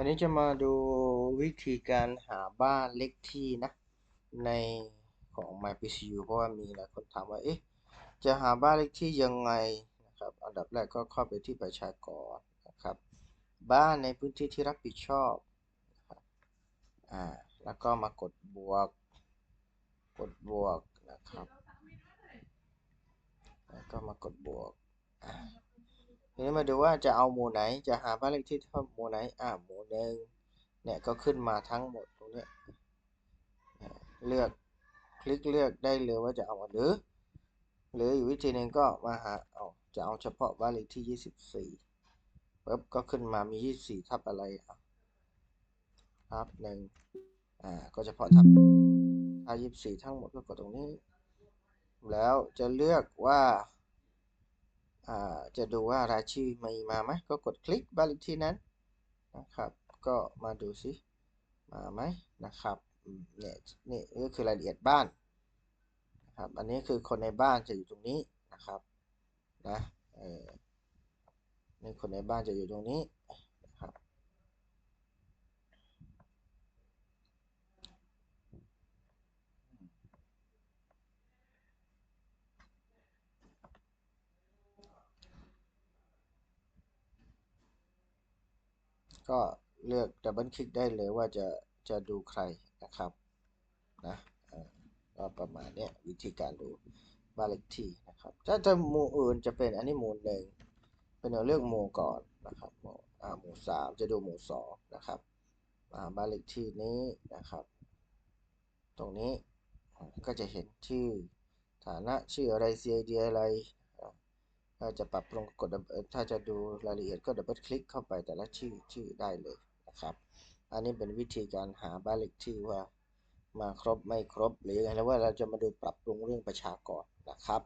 วันนี้จะมาดูวิธีการหาบ้านเลขที่นะ ในของ MyPCU เพราะว่ามีหลายคนถามว่า เอ๊ะ จะหาบ้านเลขที่ยังไงนะครับ อันดับแรกก็เข้าไปที่ประชากรนะครับ บ้านในพื้นที่ที่รับผิดชอบนะครับอ่า แล้วก็มากดบวก กดบวกนะครับ แล้วก็มากดบวกอ่า ทีนี้มาดูว่าจะเอาหมู่ไหน จะหาบ้านเลขที่เท่าหมู่ไหน อ่าหมู่หนึ่งเนี่ยก็ขึ้นมาทั้งหมดตรงนี้เลือกคลิกเลือกได้เลยว่าจะเอาหรือ หรืออีกวิธีหนึ่งก็มาหาเอาจะเอาเฉพาะบ้านเลขที่ 24ปุ๊บก็ขึ้นมามี 24 ทับอะไรอะทับหนึ่งอ่าก็เฉพาะทับถ้า24 ทั้งหมดก็กดตรงนี้ แล้วจะเลือกว่า จะดูว่ารายชื่อมีมาไหมก็กดคลิกบ้านเลขที่นั้นนะครับ ก็มาดูสิมาไหมนะครับเนี่ยนี่ก็คือรายละเอียดบ้านนะครับอันนี้คือคนในบ้านจะอยู่ตรงนี้นะครับนะเออนี่คนในบ้านจะอยู่ตรงนี้นะครับ ก็เลือกดับเบิลคลิกได้เลยว่าจะจะดูใครนะครับนะก็ประมาณนี้วิธีการดูบ้านเลขที่นะครับ ถ้าจะหมู่อื่นจะเป็นอันนี้หมู่หนึ่งเป็นเราเลือกหมู่ก่อนนะครับหมู่อ่าหมู่สามจะดูหมู่สองนะครับอ่าบ้านเลขที่นี้นะครับ ตรงนี้ก็จะเห็นชื่อฐานะชื่ออะไร CID อะไร ถ้าจะปรับปรุงกดถ้าจะดูรายละเอียดก็ดับเบิลคลิกเข้าไปแต่ละชื่อชื่อได้เลยนะครับ อันนี้เป็นวิธีการหาบ้านเลขที่ว่ามาครบไม่ครบหรือยังไงแล้วว่าเราจะมาดูปรับปรุงเรื่องประชากรนะครับ